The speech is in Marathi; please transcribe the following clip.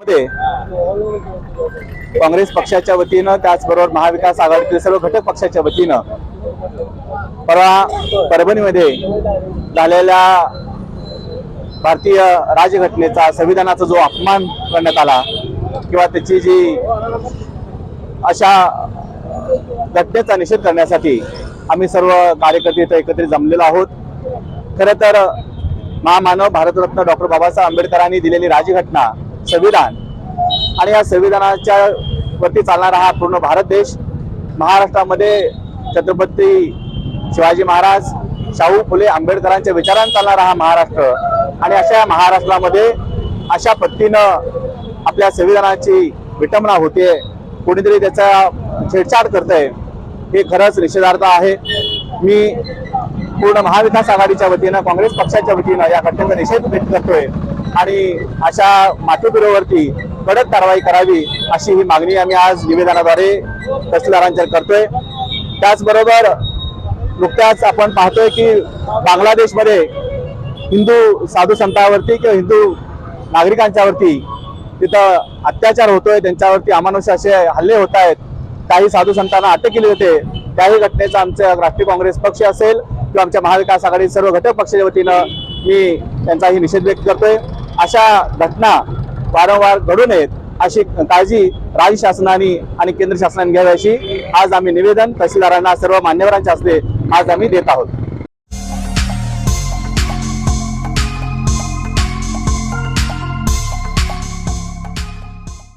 मध्ये काँग्रेस पक्षाच्या वतीनं त्याचबरोबर महाविकास आघाडीतील सर्व घटक पक्षाच्या वतीनं परवा परभणीमध्ये झालेल्या भारतीय राजघटनेचा संविधानाचा जो अपमान करण्यात आला किंवा त्याची जी अशा घटनेचा निषेध करण्यासाठी आम्ही सर्व कार्यकर्ते इथं एकत्रित जमलेलो आहोत. खरं तर महामानव भारतरत्न डॉक्टर बाबासाहेब आंबेडकरांनी दिलेली राजघटना संविधान. आणि या संविधानाच्या वरती चालणारा हा पूर्ण भारत देश महाराष्ट्रामध्ये छत्रपती शिवाजी महाराज शाहू फुले आंबेडकरांच्या विचारांनी चालणारा हा महाराष्ट्र. आणि अशा या महाराष्ट्रामध्ये अशा पद्धतीनं आपल्या संविधानाची विटंबना होते कोणीतरी त्याचा छेडछाड करतंय हे खरंच निषेधार्थ आहे. मी पूर्ण महाविकास आघाडीच्या वतीनं काँग्रेस पक्षाच्या वतीनं या घटनेचा निषेध व्यक्त करतोय. आणि अशा मातृगृहावरती कडक कारवाई करावी अशी ही मागणी आम्ही आज निवेदनाद्वारे तहसीलदारांच्या करतोय. त्याचबरोबर नुकत्याच आपण पाहतोय की बांगलादेशमध्ये हिंदू साधू संतांवरती किंवा हिंदू नागरिकांच्यावरती तिथं अत्याचार होतोय त्यांच्यावरती अमानुष असे हल्ले होत आहेत. काही साधू संतांना अटक केली होते. त्याही घटनेचा आमचा राष्ट्रीय काँग्रेस पक्ष असेल किंवा आमच्या महाविकास आघाडी सर्व घटक पक्षाच्या वतीनं मी त्यांचाही निषेध व्यक्त करतोय. अशा घटना वारंवार घडू नयेत अशी काळजी राज्य शासनाने आणि केंद्र शासनाने घ्यावी अशी आज आम्ही निवेदन तहसीलदारांना सर्व मान्यवरांच्या हस्ते आज आम्ही देत आहोत.